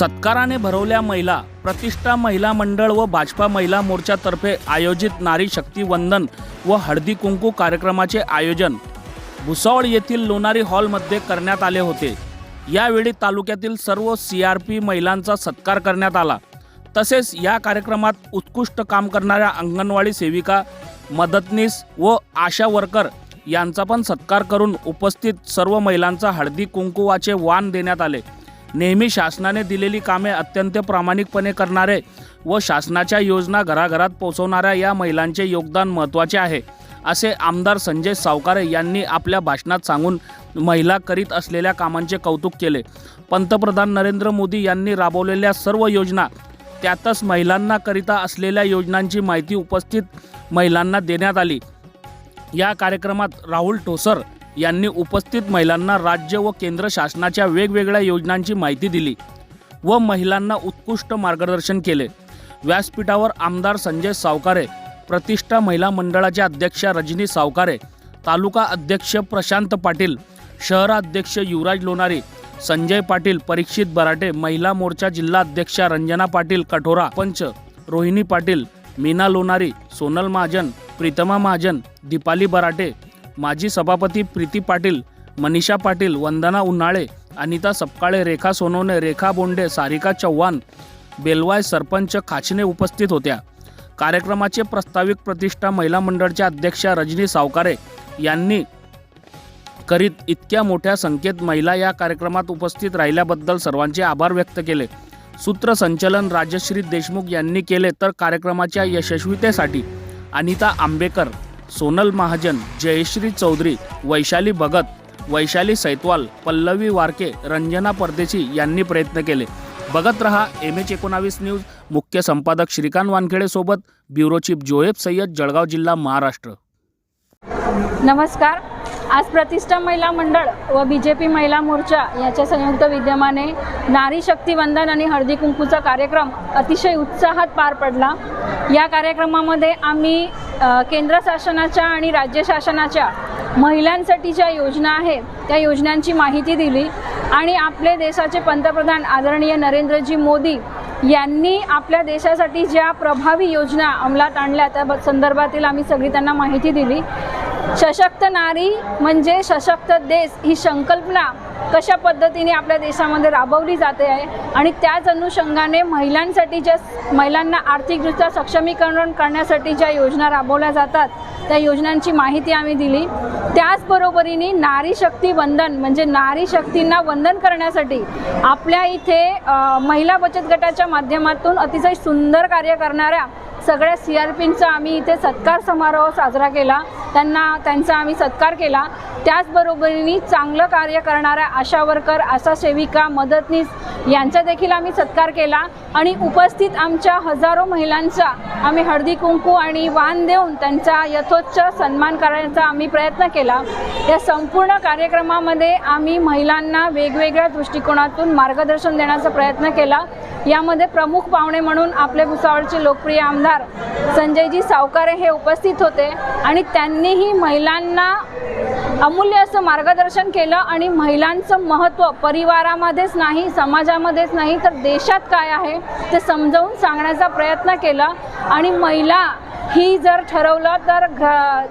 सत्काराने भरवल्या महिला प्रतिष्ठा महिला मंडळ व भाजपा महिला मोर्चातर्फे आयोजित नारी शक्ती वंदन व हळदी कुंकू कार्यक्रमाचे आयोजन भुसावळ येथील लोणारी हॉलमध्ये करण्यात आले होते. यावेळी तालुक्यातील सर्व सी आर पी महिलांचा सत्कार करण्यात आला. तसेच या कार्यक्रमात उत्कृष्ट काम करणाऱ्या अंगणवाडी सेविका मदतनीस व आशा वर्कर यांचा पण सत्कार करून उपस्थित सर्व महिलांचा हळदी कुंकुवाचे वाण देण्यात आले. नेहमी शासनाने दिलेली कामे अत्यंत प्रामाणिकपणे करणारे व शासनाच्या योजना घराघरात पोहोचवणाऱ्या या महिलांचे योगदान महत्त्वाचे आहे असे आमदार संजय सावकारे यांनी आपल्या भाषणात सांगून महिला करीत असलेल्या कामांचे कौतुक केले. पंतप्रधान नरेंद्र मोदी यांनी राबवलेल्या सर्व योजना त्यातच महिलांना करिता असलेल्या योजनांची माहिती उपस्थित महिलांना देण्यात आली. या कार्यक्रमात राहुल ठोसर यांनी उपस्थित महिलांना राज्य व केंद्र शासनाच्या वेगवेगळ्या योजनांची माहिती दिली व महिलांना उत्कृष्ट मार्गदर्शन केले. व्यासपीठावर आमदार संजय सावकारे प्रतिष्ठा महिला मंडळाच्या अध्यक्षा रजनी सावकारे तालुका अध्यक्ष प्रशांत पाटील शहराध्यक्ष युवराज लोणारी संजय पाटील परीक्षित बराटे महिला मोर्चा जिल्हा अध्यक्षा रंजना पाटील कठोरा पंच रोहिणी पाटील मीना लोणारी सोनल महाजन प्रीतमा महाजन दीपाली बराटे माजी सभापती प्रीती पाटील मनीषा पाटील वंदना उन्हाळे अनिता सपकाळे रेखा सोनवणे रेखा बोंडे सारिका चव्हाण बेलवाय सरपंच खाचने उपस्थित होत्या. कार्यक्रमाचे प्रस्ताविक प्रतिष्ठा महिला मंडळच्या अध्यक्षा रजनी सावकारे यांनी करीत इतक्या मोठ्या संख्येत महिला या कार्यक्रमात उपस्थित राहिल्याबद्दल सर्वांचे आभार व्यक्त केले. सूत्रसंचलन राजश्री देशमुख यांनी केले तर कार्यक्रमाच्या यशस्वीतेसाठी अनिता आंबेकर सोनल महाजन जयश्री चौधरी वैशाली भगत वैशाली सैतवाल पल्लवी वारके रंजना परदेशी यांनी प्रयत्न केले. बघत रहा एम एच एकोणावीस न्यूज. मुख्य संपादक श्रीकांत वानखेडेसोबत ब्युरो चीफ जोएब सय्यद जळगाव जिल्हा महाराष्ट्र. नमस्कार. आज प्रतिष्ठा महिला मंडळ व बी जे पी महिला मोर्चा याच्या संयुक्त विद्यमाने नारी शक्ती वंदन आणि हळदी कुंकूचा कार्यक्रम अतिशय उत्साहात पार पडला. या कार्यक्रमामध्ये आम्ही केंद्र शासनाच्या आणि राज्य शासनाच्या महिलांसाठी ज्या योजना आहेत त्या योजनांची माहिती दिली. आणि आपले देशाचे पंतप्रधान आदरणीय नरेंद्रजी मोदी यांनी आपल्या देशासाठी ज्या प्रभावी योजना अंमलात आणल्या त्या ब- संदर्भातील आम्ही सगळी त्यांना माहिती दिली. सशक्त नारी म्हणजे सशक्त देश ही संकल्पना कशा पद्धतीने आपल्या देशामध्ये राबवली जाते आहे आणि त्याच अनुषंगाने महिलांसाठी ज्या महिलांना आर्थिकदृष्ट्या सक्षमीकरण करण्यासाठी ज्या योजना राबवल्या जातात त्या योजनांची माहिती आम्ही दिली. त्याचबरोबरीने नारी शक्ती वंदन म्हणजे नारी शक्तींना वंदन करण्यासाठी आपल्या इथे महिला बचत गटाच्या माध्यमातून अतिशय सुंदर कार्य करणाऱ्या सगळ्या सी आर पींचा आम्ही इथे सत्कार समारोह साजरा केला. त्यांना त्यांचा आम्ही सत्कार केला. त्याचबरोबरीने चांगलं कार्य करणाऱ्या आशा वर्कर आशा सेविका मदतनीस यांचा देखील आम्ही सत्कार केला आणि उपस्थित आमच्या हजारो महिलांचा आम्ही हळदी कुंकू आणि वाण देऊन त्यांचा यथोच्च सन्मान करायचा आम्ही प्रयत्न केला. या संपूर्ण कार्यक्रमामध्ये आम्ही महिलांना वेगवेगळ्या दृष्टिकोनातून मार्गदर्शन देण्याचा प्रयत्न केला. यामध्ये प्रमुख पाहुणे म्हणून आपले भुसावळचे लोकप्रिय आमदार संजयजी सावकारे हे उपस्थित होते आणि त्यांनीही महिलांना अमूल्य असं मार्गदर्शन केलं आणि महिलांचं महत्त्व परिवारामध्येच नाही समाजामध्येच नाही तर देशात काय आहे ते समजावून सांगण्याचा प्रयत्न केला. आणि महिला ही जर ठरवलं तर घ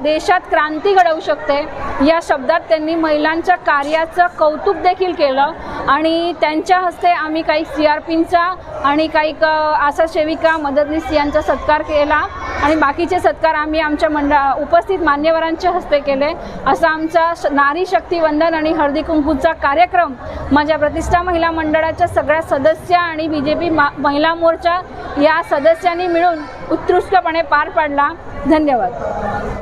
देशात क्रांती घडवू शकते. या शब्दात त्यांनी महिलांच्या कार्याचं कौतुक देखील केलं. आणि त्यांच्या हस्ते आम्ही काही सी आर पींचा आणि काही क आशा सेविका मदतनीस यांचा सत्कार केला. आणि बाकीचे सत्कार आम्ही आमच्या मंडळा उपस्थित मान्यवरांच्या हस्ते केले. असा आमचा श- नारी शक्ती वंदन आणि हळदी कुंकूचा कार्यक्रम माझ्या प्रतिष्ठा महिला मंडळाच्या सगळ्या सदस्य आणि बी जे पी महिला मोर्चा या सदस्यांनी मिळून उत्कृष्टपणे पार पाडला. धन्यवाद.